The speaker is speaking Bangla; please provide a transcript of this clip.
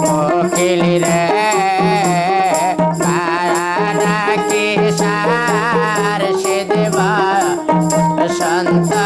কোকিলি রে সার সে দেবা সন্ত